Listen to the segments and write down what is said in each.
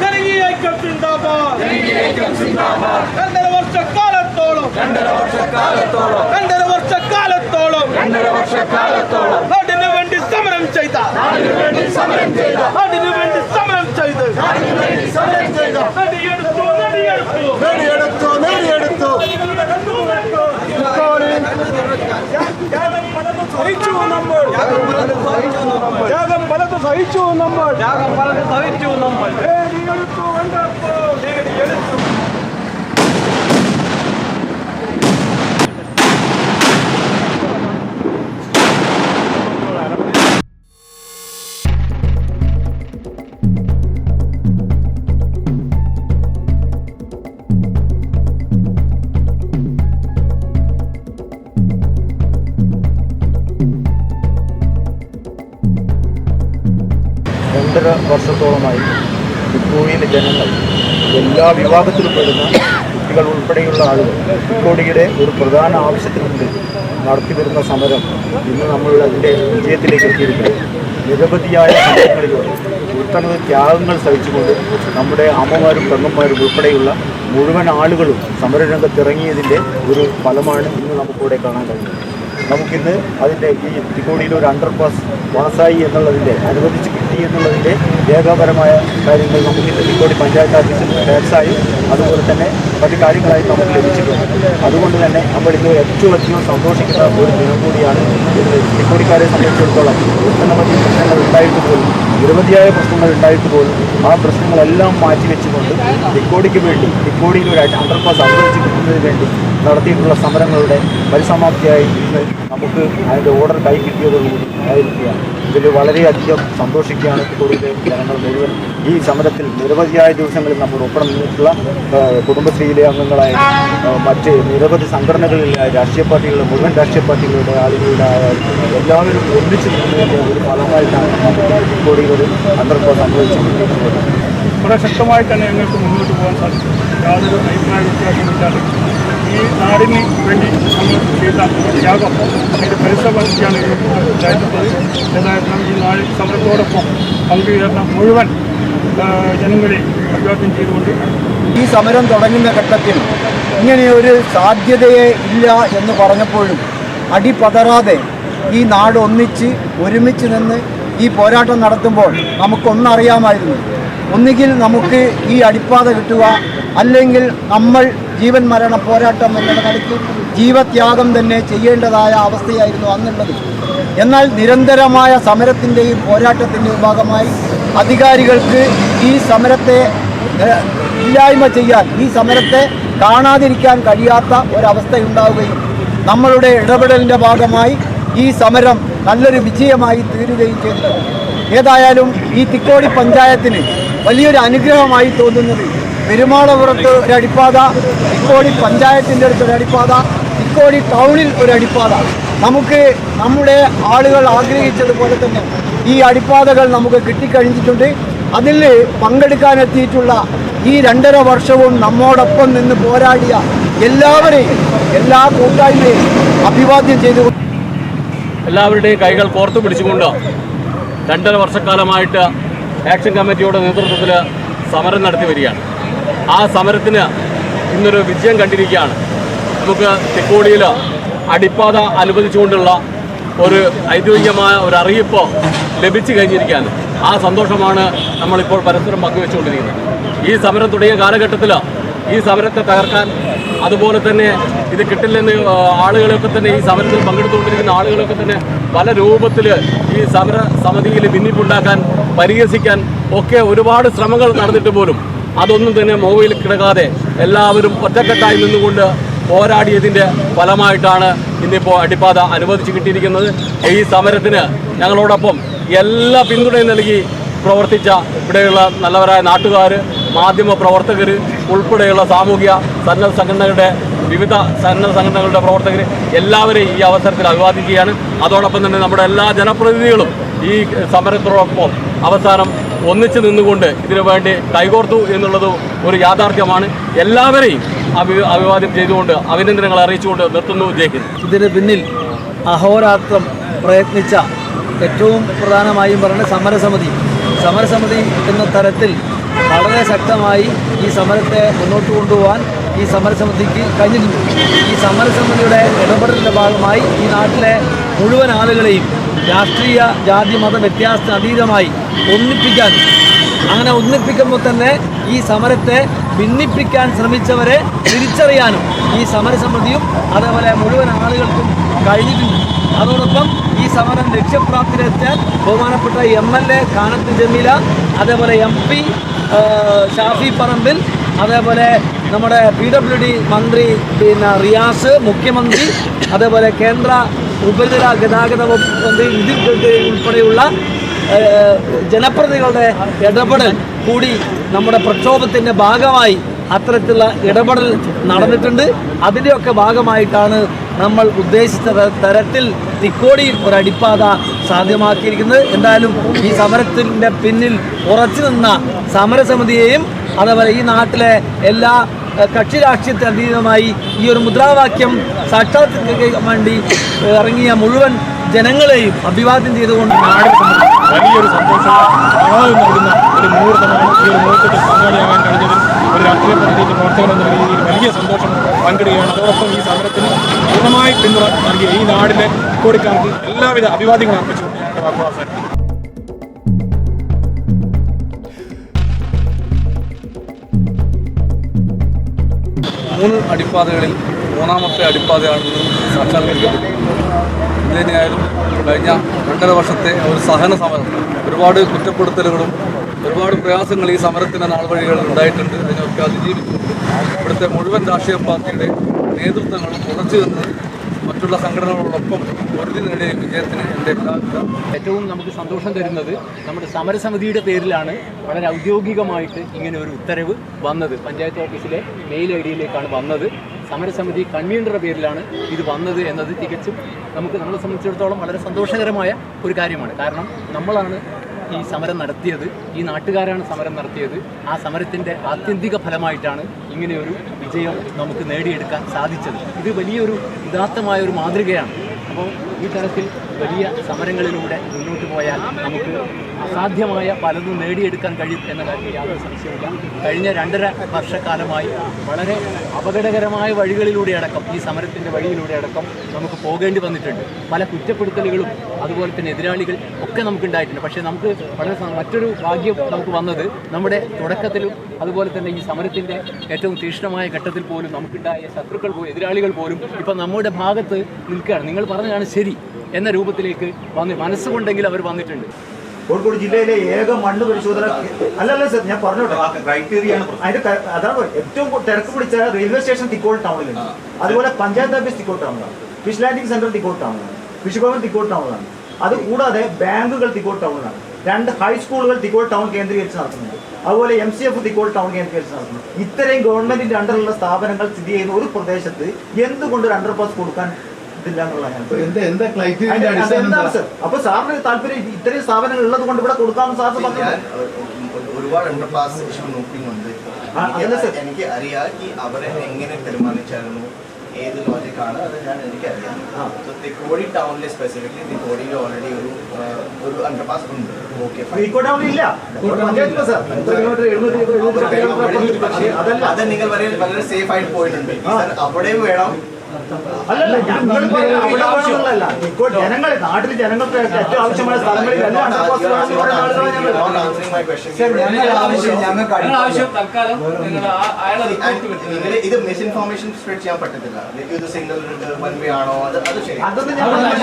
ജനകീയ ഐക്യം സിന്ദാബാദ്. രണ്ടര വർഷക്കാലത്തോളം. രണ്ടര വർഷക്കാലത്തോളം. രണ്ടര വർഷക്കാലത്തോളം. രണ്ടര വർഷക്കാലത്തോളം. നാടിനു വേണ്ടി സമരം ചെയ്ത. നാടിനു വേണ്ടി സമരം ചെയ്ത നാടിനു വേണ്ടി സമരം ചെയ്ത് നാടിനു വേണ്ടി സമരം ചെയ്ത നടിയെടുത്തു നടിയെടുത്തു നേടിയെടുത്തു നേടിയെടുത്തു സഹിച്ചു നമ്മൾ. ത്യാഗം പലത് സഹിച്ചു നമ്മൾ. ത്യാഗം പലത് സഹിച്ചു നമ്മൾ. നേടിയെടുത്തു കണ്ടപ്പോൾ രണ്ടര വർഷത്തോളമായി തിക്കോടിയിലെ ജനങ്ങൾ എല്ലാ വിഭാഗത്തിലും പെടുന്ന കുട്ടികൾ ഉൾപ്പെടെയുള്ള ആളുകൾ ഇക്കോടിയുടെ ഒരു പ്രധാന ആവശ്യത്തിന് മുമ്പിൽ നടത്തിവരുന്ന സമരം ഇന്ന് നമ്മൾ അതിന്റെ വിജയത്തിലേക്ക് എത്തിയിരിക്കുന്നത് നിരവധിയായ സമരങ്ങളിലൂടെ ഒട്ടനവധി ത്യാഗങ്ങൾ സഹിച്ചുകൊണ്ട് നമ്മുടെ അമ്മമാരും പെങ്ങന്മാരും ഉൾപ്പെടെയുള്ള മുഴുവൻ ആളുകളും സമരരംഗത്തിറങ്ങിയതിന്റെ ഒരു ഫലമാണ് ഇന്ന് നമുക്കിവിടെ കാണാൻ കഴിയുന്നത്. നമുക്കിന്ന് അതിന്റെ ഈ തിക്കോടിയിൽ ഒരു അണ്ടർപാസ് പാസ്സായി എന്നുള്ളതിന്റെ അനുവദിച്ച് കിട്ടി എന്നുള്ളതിന്റെ രേഖാപരമായ കാര്യങ്ങൾ നമുക്ക് തിക്കോടി പഞ്ചായത്ത് ഓഫീസിൽ ടാക്സായി അതുപോലെ തന്നെ മറ്റു കാര്യങ്ങളായി നമുക്ക് ലഭിച്ചിട്ടുണ്ട്. അതുകൊണ്ട് തന്നെ നമ്മൾ ഇന്ന് ഏറ്റവും അധികം സന്തോഷിക്കുന്ന ഒരു ദിനം കൂടിയാണ് ഇത് തിക്കോടിക്കാരെ സംബന്ധിച്ചിടത്തോളം ഒട്ടനവധി പ്രശ്നങ്ങൾ ഉണ്ടായിട്ട് പോലും നിരവധിയായ പ്രശ്നങ്ങൾ ഉണ്ടായിട്ട് പോലും ആ പ്രശ്നങ്ങളെല്ലാം മാറ്റിവെച്ചുകൊണ്ട് തെക്കോടിക്ക് വേണ്ടി തിക്കോടിയിൽ ഒരു അണ്ടർപാസ് അനുവദിച്ചു കിട്ടുന്നതിന് വേണ്ടി നടത്തിയിട്ടുള്ള സമരങ്ങളുടെ പരിസമാപ്തിയായി നമുക്ക് അതിന്റെ ഓർഡർ കൈ കിട്ടിയതോടുകൂടി ആയിരിക്കുകയാണ്. ഇതിൽ വളരെയധികം സന്തോഷിക്കുകയാണ് തിക്കോടിയിലെ ജനങ്ങൾ മുഴുവൻ. ഈ സമരത്തിൽ നിരവധിയായ ദിവസങ്ങളിൽ നമ്മൾ ഒപ്പം നിന്നിട്ടുള്ള കുടുംബശ്രീയിലെ അംഗങ്ങളായ മറ്റ് നിരവധി സംഘടനകളിലെ രാഷ്ട്രീയ പാർട്ടികളുടെ മുഴുവൻ രാഷ്ട്രീയ പാർട്ടികളുടെ ആളുകളുടെ എല്ലാവരും ഒന്നിച്ച് നിന്നതിന്റെ ഒരു ഫലമായിട്ടാണ് തിക്കോടിയിൽ ഒരു അണ്ടർപാസ് സംഭവിച്ചുകൊണ്ടിരിക്കുന്നത്. വളരെ ശക്തമായി തന്നെ ഞങ്ങൾക്ക് മുന്നോട്ട് പോകാൻ സാധിക്കും യാതൊരു അഭിപ്രായ വ്യത്യാസമില്ലാതെ ഈ നാടിന് വേണ്ടി നമ്മൾ ചെയ്ത ത്യാഗം അതിന്റെ പരിശ്രമത്തിയാണ് ഉണ്ടായിട്ടുള്ളത് ഏതായാലും ഈ നാട് സമരത്തോടൊപ്പം പങ്കുചേർന്ന മുഴുവൻ ജനങ്ങളെ അഭിവാദ്യം ചെയ്തുകൊണ്ട് ഈ സമരം തുടങ്ങുന്ന ഘട്ടത്തിൽ ഇങ്ങനെയൊരു സാധ്യതയെ ഇല്ല എന്ന് പറഞ്ഞപ്പോഴും അടിപതറാതെ ഈ നാട് ഒന്നിച്ച് ഒരുമിച്ച് നിന്ന് ഈ പോരാട്ടം നടത്തുമ്പോൾ നമുക്കൊന്നറിയാമായിരുന്നു. ഒന്നുകിൽ നമുക്ക് ഈ അടിപ്പാത കിട്ടുക അല്ലെങ്കിൽ നമ്മൾ ജീവൻ മരണ പോരാട്ടം എന്നുള്ള നിലയ്ക്ക് ജീവത്യാഗം തന്നെ ചെയ്യേണ്ടതായ അവസ്ഥയായിരുന്നു അന്നുള്ളത്. എന്നാൽ നിരന്തരമായ സമരത്തിന്റെയും പോരാട്ടത്തിന്റെയും ഭാഗമായി അധികാരികൾക്ക് ഈ സമരത്തെ ഇല്ലായ്മ ചെയ്യാൻ ഈ സമരത്തെ കാണാതിരിക്കാൻ കഴിയാത്ത ഒരവസ്ഥയുണ്ടാവുകയും നമ്മളുടെ ഇടപെടലിന്റെ ഭാഗമായി ഈ സമരം നല്ലൊരു വിജയമായി തീരുകയും ചെയ്തിട്ടുണ്ട് ഏതായാലും ഈ തിക്കോടി പഞ്ചായത്തിന് വലിയൊരു അനുഗ്രഹമായി തോന്നുന്നത് പെരുമാളപുരത്ത് ഒരു അടിപ്പാത ഇക്കോടി പഞ്ചായത്തിന്റെ അടുത്ത് ഒരു അടിപ്പാത ഇക്കോടി ടൗണിൽ ഒരു അടിപ്പാത. നമുക്ക് നമ്മുടെ ആളുകൾ ആഗ്രഹിച്ചതുപോലെ തന്നെ ഈ അടിപ്പാതകൾ നമുക്ക് കിട്ടിക്കഴിഞ്ഞിട്ടുണ്ട്. അതിൽ പങ്കെടുക്കാനെത്തിയിട്ടുള്ള ഈ രണ്ടര വർഷവും നമ്മോടൊപ്പം നിന്ന് പോരാടിയ എല്ലാവരെയും എല്ലാ കൂട്ടായ്മയും അഭിവാദ്യം ചെയ്തു. എല്ലാവരുടെയും കൈകൾ കോർത്തു പിടിച്ചുകൊണ്ട് രണ്ടര വർഷക്കാലമായിട്ട് ആക്ഷൻ കമ്മിറ്റിയുടെ നേതൃത്വത്തിൽ സമരം നടത്തി വരികയാണ്. ആ സമരത്തിന് ഇന്നൊരു വിജയം കണ്ടിരിക്കുകയാണ്. നമുക്ക് തെക്കോടിയിൽ അടിപ്പാത അനുവദിച്ചുകൊണ്ടുള്ള ഒരു ഐദ്യോഗികമായ ഒരു അറിയിപ്പ് ലഭിച്ചു കഴിഞ്ഞിരിക്കുകയാണ്. ആ സന്തോഷമാണ് നമ്മളിപ്പോൾ പരസ്പരം പങ്കുവെച്ചുകൊണ്ടിരിക്കുന്നത്. ഈ സമരം തുടങ്ങിയ കാലഘട്ടത്തിൽ ഈ സമരത്തെ തകർക്കാൻ അതുപോലെ തന്നെ ഇത് കിട്ടില്ലെന്ന് ആളുകളൊക്കെ തന്നെ ഈ സമരത്തിൽ പങ്കെടുത്തുകൊണ്ടിരിക്കുന്ന ആളുകളൊക്കെ തന്നെ പല രൂപത്തിൽ ഈ സമര സമിതിയിൽ ഭിന്നിപ്പുണ്ടാക്കാൻ പരിഹസിക്കാൻ ഒക്കെ ഒരുപാട് ശ്രമങ്ങൾ നടന്നിട്ട് പോലും അതൊന്നും തന്നെ മൊബൈൽ കിടക്കാതെ എല്ലാവരും ഒറ്റക്കെട്ടായി നിന്നുകൊണ്ട് പോരാടിയതിന്റെ ഫലമായിട്ടാണ് ഇന്നിപ്പോൾ അടിപ്പാത അനുവദിച്ചു കിട്ടിയിരിക്കുന്നത്. ഈ സമരത്തിന് ഞങ്ങളോടൊപ്പം എല്ലാ പിന്തുണയും നൽകി പ്രവർത്തിച്ച ഇവിടെയുള്ള നല്ലവരായ നാട്ടുകാർ മാധ്യമ പ്രവർത്തകർ ഉൾപ്പെടെയുള്ള സാമൂഹിക സന്നദ്ധ സംഘടനകളുടെ വിവിധ സന്നദ്ധ സംഘടനകളുടെ പ്രവർത്തകർ എല്ലാവരെയും ഈ അവസരത്തിൽ അഭിവാദിക്കുകയാണ്. അതോടൊപ്പം തന്നെ നമ്മുടെ എല്ലാ ജനപ്രതിനിധികളും ഈ സമരത്തോടൊപ്പം അവസാനം ഒന്നിച്ചു നിന്നുകൊണ്ട് ഇതിനു വേണ്ടി കൈകോർത്തു എന്നുള്ളത് ഒരു യാഥാർത്ഥ്യമാണ്. എല്ലാവരെയും അഭി അഭിവാദ്യം ചെയ്തുകൊണ്ട് അഭിനന്ദനങ്ങൾ അറിയിച്ചുകൊണ്ട് നിർത്തുന്നു. ജയിക്കുന്നു ഇതിന് പിന്നിൽ അഹോരാത്രം പ്രയത്നിച്ച ഏറ്റവും പ്രധാനമായും പറഞ്ഞ സമരസമിതി. സമരസമിതി എന്ന തരത്തിൽ വളരെ ശക്തമായി ഈ സമരത്തെ മുന്നോട്ട് കൊണ്ടുപോകാൻ ഈ സമരസമിതിക്ക് കഴിഞ്ഞിട്ടുണ്ട്. ഈ സമരസമിതിയുടെ ഇടപെടലിന്റെ ഭാഗമായി ഈ നാട്ടിലെ മുഴുവൻ ആളുകളെയും രാഷ്ട്രീയ ജാതി മത വ്യത്യാസത്തിന് അതീതമായി ഒന്നിപ്പിക്കാൻ അങ്ങനെ ഒന്നിപ്പിക്കുമ്പോൾ തന്നെ ഈ സമരത്തെ ഭിന്നിപ്പിക്കാൻ ശ്രമിച്ചവരെ തിരിച്ചറിയാനും ഈ സമരസമിതിയും അതേപോലെ മുഴുവൻ ആളുകൾക്കും കഴിഞ്ഞിട്ടുണ്ട്. അതോടൊപ്പം ഈ സമരം ലക്ഷ്യപ്രാപ്തിയിലെത്താൻ ബഹുമാനപ്പെട്ട M L A Kanath Jameela അതേപോലെ എം പി ഷാഫി പറമ്പിൽ അതേപോലെ നമ്മുടെ പി ഡബ്ല്യു ഡി മന്ത്രി പിന്നെ റിയാസ് മുഖ്യമന്ത്രി അതേപോലെ കേന്ദ്ര ഉപരിതല ഗതാഗത മന്ത്രി നിതിൻ ഗഡ്കരി ഉൾപ്പെടെയുള്ള ജനപ്രതികളുടെ ഇടപെടൽ കൂടി നമ്മുടെ പ്രക്ഷോഭത്തിന്റെ ഭാഗമായി അത്തരത്തിലുള്ള ഇടപെടൽ നടന്നിട്ടുണ്ട്. അതിന്റെയൊക്കെ ഭാഗമായിട്ടാണ് നമ്മൾ ഉദ്ദേശിച്ച തരത്തിൽ തിക്കോടിയിൽ ഒരു അടിപ്പാത സാധ്യമാക്കിയിരിക്കുന്നത്. എന്തായാലും ഈ സമരത്തിന്റെ പിന്നിൽ ഉറച്ചു നിന്ന സമരസമിതിയെയും അതേപോലെ ഈ നാട്ടിലെ എല്ലാ കക്ഷി രാഷ്ട്രീയത്തിന് അതീതമായി ഈ ഒരു മുദ്രാവാക്യം സാക്ഷാത്കരിക്കാൻ വേണ്ടി ഇറങ്ങിയ മുഴുവൻ ജനങ്ങളെയും അഭിവാദ്യം ചെയ്തുകൊണ്ട് വലിയൊരു സന്തോഷം. നൽകുന്ന ഒരു മുഹൂർത്തമാണ് ഈ ഒരു മുഹൂർത്തത്തിൽ പങ്കാളിയാകാൻ കഴിഞ്ഞതിൽ ഒരു രാഷ്ട്രീയ പ്രത്യേകിച്ച് പ്രവർത്തകൻ എന്ന രീതിയിൽ വലിയ സന്തോഷം പങ്കിടുകയാണ്. അതോടൊപ്പം ഈ സമരത്തിന് പൂർണമായി പിന്തുണ നൽകിയ ഈ നാടിലെ കോടിക്കാർക്ക് എല്ലാവിധ അഭിവാദ്യങ്ങളും അർപ്പിച്ചുകൊണ്ട് ഞങ്ങളുടെ വാക്കുകൾ മൂന്ന് അടിപ്പാതകളിൽ മൂന്നാമത്തെ അടിപ്പാതയാണ് സാക്ഷാത്കരിക്കുന്നത് ഇതിനായാലും കഴിഞ്ഞ രണ്ടര വർഷത്തെ ഒരു സഹന സമരം. ഒരുപാട് കുറ്റപ്പെടുത്തലുകളും ഒരുപാട് പ്രയാസങ്ങൾ ഈ സമരത്തിന്റെ നാൾവഴികളിൽ ഉണ്ടായിട്ടുണ്ട്. അതിനൊക്കെ അതിജീവിച്ചുകൊണ്ട് ഇവിടുത്തെ മുഴുവൻ രാഷ്ട്രീയ പാർട്ടിയുടെ നേതൃത്വങ്ങളും ഉറച്ചു നിന്ന് മറ്റുള്ള സംഘടനകളോടൊപ്പം പൊരുതി നേടിയ വിജയത്തിന് എന്റെ ഏറ്റവും നമുക്ക് സന്തോഷം തരുന്നത് നമ്മുടെ സമരസമിതിയുടെ പേരിലാണ് വളരെ ഔദ്യോഗികമായിട്ട് ഇങ്ങനെ ഒരു ഉത്തരവ് വന്നത്. പഞ്ചായത്ത് ഓഫീസിലെ മെയിൽ ഐ ഡിയിലേക്കാണ് വന്നത്. സമരസമിതി കൺവീനറുടെ പേരിലാണ് ഇത് വന്നത് എന്നത് തികച്ചും നമുക്ക് നമ്മളെ സംബന്ധിച്ചിടത്തോളം വളരെ സന്തോഷകരമായ ഒരു കാര്യമാണ്. കാരണം നമ്മളാണ് ഈ സമരം നടത്തിയത് ഈ നാട്ടുകാരാണ് സമരം നടത്തിയത്. ആ സമരത്തിന്റെ ആത്യന്തിക ഫലമായിട്ടാണ് ഇങ്ങനെയൊരു വിജയം നമുക്ക് നേടിയെടുക്കാൻ സാധിച്ചത്. ഇത് വലിയൊരു ഉദാത്തമായ ഒരു മാതൃകയാണ്. അപ്പോൾ ഈ തരത്തിൽ വലിയ സമരങ്ങളിലൂടെ മുന്നോട്ട് പോയാൽ നമുക്ക് അസാധ്യമായ പലതും നേടിയെടുക്കാൻ കഴിയും എന്ന കാര്യത്തിൽ യാതൊരു സംശയമില്ല കഴിഞ്ഞ രണ്ടര വർഷക്കാലമായി വളരെ അപകടകരമായ വഴികളിലൂടെ അടക്കം ഈ സമരത്തിന്റെ വഴിയിലൂടെ അടക്കം നമുക്ക് പോകേണ്ടി വന്നിട്ടുണ്ട്. പല കുറ്റപ്പെടുത്തലുകളും അതുപോലെ തന്നെ എതിരാളികൾ ഒക്കെ നമുക്കുണ്ടായിട്ടുണ്ട്. പക്ഷേ നമുക്ക് വളരെ മറ്റൊരു ഭാഗ്യം നമുക്ക് വന്നത് നമ്മുടെ തുടക്കത്തിലും അതുപോലെ തന്നെ ഈ സമരത്തിന്റെ ഏറ്റവും തീക്ഷ്ണമായ ഘട്ടത്തിൽ പോലും നമുക്കുണ്ടായ ശത്രുക്കൾ പോലും എതിരാളികൾ പോലും ഇപ്പം നമ്മുടെ ഭാഗത്ത് നിൽക്കുകയാണ്. നിങ്ങൾ പറഞ്ഞതാണ് ശരി. എന്ന രൂപത്തിലേക്ക് വന്ന് മനസ്സുകൊണ്ടെങ്കിൽ അവർ വന്നിട്ടുണ്ട്. കോഴിക്കോട് ജില്ലയിലെ ഏക മണ്ണ് പരിശോധന അല്ലല്ല സർ ഞാൻ പറഞ്ഞോട്ടെ. ക്രൈറ്റീരിയ അതിന്റെ അതാണ് ഏറ്റവും തിരക്ക് പിടിച്ച റെയിൽവേ സ്റ്റേഷൻ തിക്കോൾ ടൗണിലുണ്ട്. അതുപോലെ പഞ്ചായത്ത് ഓഫീസ് തിക്കോൾ ടൗണിലാണ്. ഫിഷ് ലാൻഡിംഗ് സെന്റർ തിക്കോൾ ടൗണിലാണ്. ഫിഷ് ഭവൻ തിക്കോൾ ടൗണിലാണ്. അത് കൂടാതെ ബാങ്കുകൾ തിക്കോൾ ടൗണിലാണ്. രണ്ട് ഹൈസ്കൂളുകൾ തിക്കോൾ ടൗൺ കേന്ദ്രീകരിച്ച് നടത്തുന്നുണ്ട്. അതുപോലെ എം സി എഫ് തിക്കോൾ ടൗൺ കേന്ദ്രീകരിച്ച് നടത്തുന്നു. ഇത്രയും ഗവൺമെന്റിന്റെ അണ്ടറിലുള്ള സ്ഥാപനങ്ങൾ സ്ഥിതി ചെയ്യുന്ന ഒരു പ്രദേശത്ത് എന്തുകൊണ്ട് ഒരു അണ്ടർ പാസ് കൊടുക്കാൻ ഇതില്ല എന്നുള്ളതാണ്? സർ? അപ്പൊ സാറിന് താല്പര്യം ഇത് ഇത്രയും സ്ഥാപനങ്ങൾ ഉള്ളത് കൊണ്ട് ഇവിടെ കൊടുക്കാൻ സാറിന് പറഞ്ഞു അണ്ടർ ഒരുപാട് ഇഷ്യൂ നോക്കുന്നുണ്ട് സർ. എനിക്ക് അറിയാം ഈ അവരെ എങ്ങനെ തീരുമാനിച്ചായിരുന്നു ഏത് ലോജിക്കാണ് അത് ഞാൻ എനിക്കറിയാം. തിക്കോടി ടൗണിൽ സ്പെസിഫിക്കലി തിക്കോടിയിൽ ഓൾറെഡി ഒരു ഒരു അണ്ടർപാസ് ഉണ്ട്. Okay sir? അത് നിങ്ങൾ വളരെ വളരെ സേഫ് ആയിട്ട് പോയിട്ടുണ്ട്. സാർ അവിടെയും വേണം. അല്ലല്ല ഞങ്ങൾ ജനങ്ങൾ നാട്ടിൽ ജനങ്ങൾക്ക് ഏറ്റവും ആവശ്യമായ സ്ഥലങ്ങളിൽ ഇത് മിസ്ഇൻഫോർമേഷൻ സ്പ്രെഡ് ചെയ്യാൻ പറ്റത്തില്ല. ഇത് സിംഗിൾ വൺ വേ ആണോ? അത് അത് ശരി. അതൊന്നും ഞാൻ പറഞ്ഞില്ല.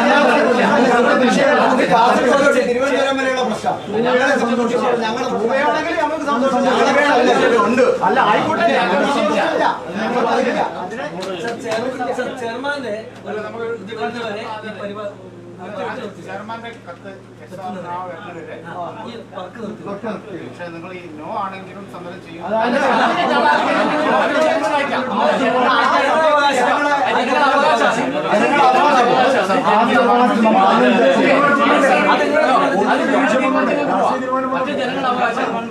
തിരുവനന്തപുരം വരെയുള്ള പ്രശ്നം. ഞങ്ങളെ സംബന്ധിച്ചിടത്തോളം ഞങ്ങളുടെ രൂപയാണെങ്കിൽ നമുക്ക് സന്തോഷം. ഉണ്ട്. അല്ല ആയിക്കോട്ടെ ഞങ്ങൾക്ക്. ചെയർമാന്റെ ചെയർമാന്റെ കത്ത് പക്ഷേ നിങ്ങൾ ഈ നോ ആണെങ്കിലും സമരം ചെയ്യും മറ്റു ജനങ്ങൾ അവകാശം